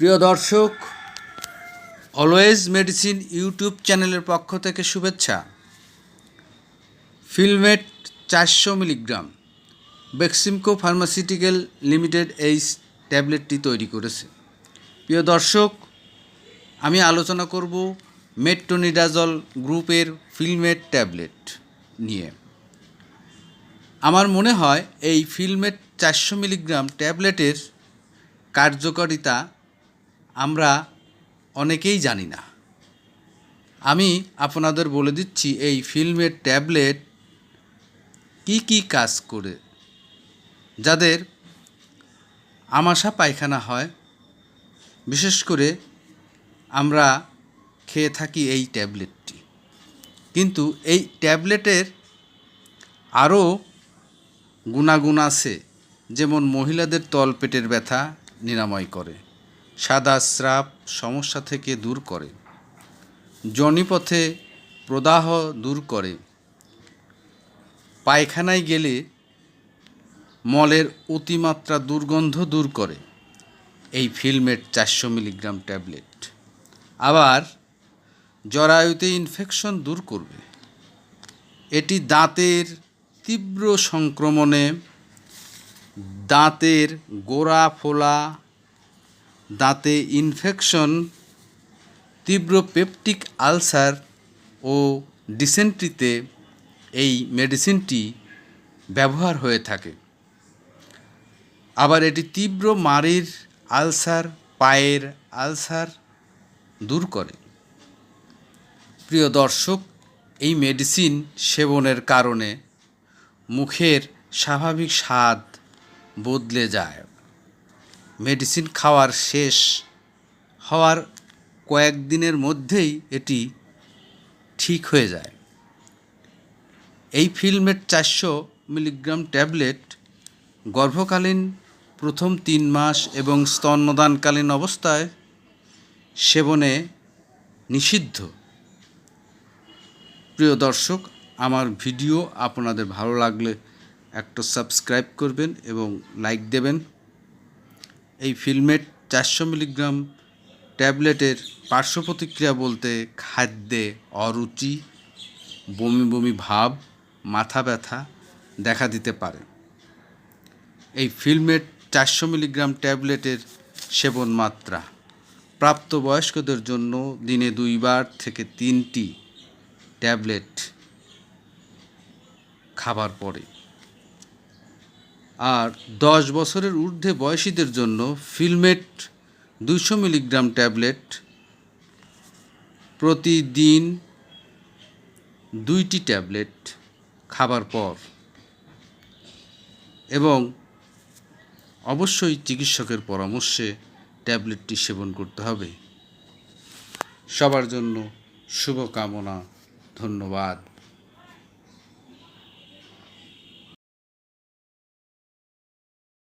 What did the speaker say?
প্রিয় দর্শক always medicine YouTube চ্যানেলের পক্ষ থেকে শুভেচ্ছা। ফিলমেট চারশো মিলিগ্রাম বেক্সিমকো ফার্মাসিউটিক্যাল লিমিটেড এই ট্যাবলেটটি তৈরি করেছে। প্রিয় দর্শক, আমি আলোচনা করব মেট্রোনিডাজল গ্রুপের ফিলমেট ট্যাবলেট নিয়ে। আমার মনে হয় এই ফিলমেট চারশো মিলিগ্রাম ট্যাবলেটের কার্যকারিতা আমরা অনেকেই জানি না। আমি আপনাদের বলে দিচ্ছি, এই ফিল্মের ট্যাবলেট কি কি কাজ করে? যাদের আমাশা পায়খানা হয়, বিশেষ করে আমরা খেয়ে থাকি এই ট্যাবলেটটি। কিন্তু এই ট্যাবলেটের আরও গুণাগুণ আছে, যেমন মহিলাদের তলপেটের ব্যথা নিরাময় করে। সাদা স্রাব সমস্যা থেকে দূর করে। জনিপথে প্রদাহ দূর করে। পায়খানায় গেলে মলের অতিমাত্রা দুর্গন্ধ দূর করে। এই ফিল্মের চারশো মিলিগ্রাম ট্যাবলেট। আবার জরায়ুতে ইনফেকশন দূর করবে। এটি দাঁতের তীব্র সংক্রমণে দাঁতের গোড়া ফোলা দাঁতে ইনফেকশন তীব্র পেপটিক আলসার ও ডিসেন্ট্রিতে এই মেডিসিনটি ব্যবহার হয়ে থাকে। আবার এটি তীব্র মাড়ির আলসার পায়ের আলসার দূর করে। প্রিয় দর্শক, এই মেডিসিন সেবনের কারণে মুখের স্বাভাবিক স্বাদ বদলে যায়। মেডিসিন খাওয়ার শেষ হওয়ার কয়েকদিনের মধ্যেই এটি ঠিক হয়ে যায়। এই ফিল্মের চারশো মিলিগ্রাম ট্যাবলেট গর্ভকালীন প্রথম তিন মাস এবং স্তন্যদানকালীন অবস্থায় সেবনে নিষিদ্ধ। প্রিয় দর্শক, আমার ভিডিও আপনাদের ভালো লাগলে একটা সাবস্ক্রাইব করবেন এবং লাইক দেবেন। এই ফিল্মেট চারশো মিলিগ্রাম ট্যাবলেটের পার্শ্ব প্রতিক্রিয়া বলতে খাদ্যে অরুচি, বমি বমি ভাব, মাথা ব্যথা দেখা দিতে পারে। এই ফিল্মেট চারশো মিলিগ্রাম ট্যাবলেটের সেবন মাত্রা প্রাপ্তবয়স্কদের জন্য দিনে দুইবার থেকে তিনটি ট্যাবলেট খাবার পরে আর দশ বছরের ঊর্ধ্বে বয়সীদের জন্য ফিলমেট দুশো মিলিগ্রাম ট্যাবলেট প্রতিদিন দুইটি ট্যাবলেট খাবার পর। এবং অবশ্যই চিকিৎসকের পরামর্শে ট্যাবলেটটি সেবন করতে হবে। সবার জন্য শুভকামনা, ধন্যবাদ।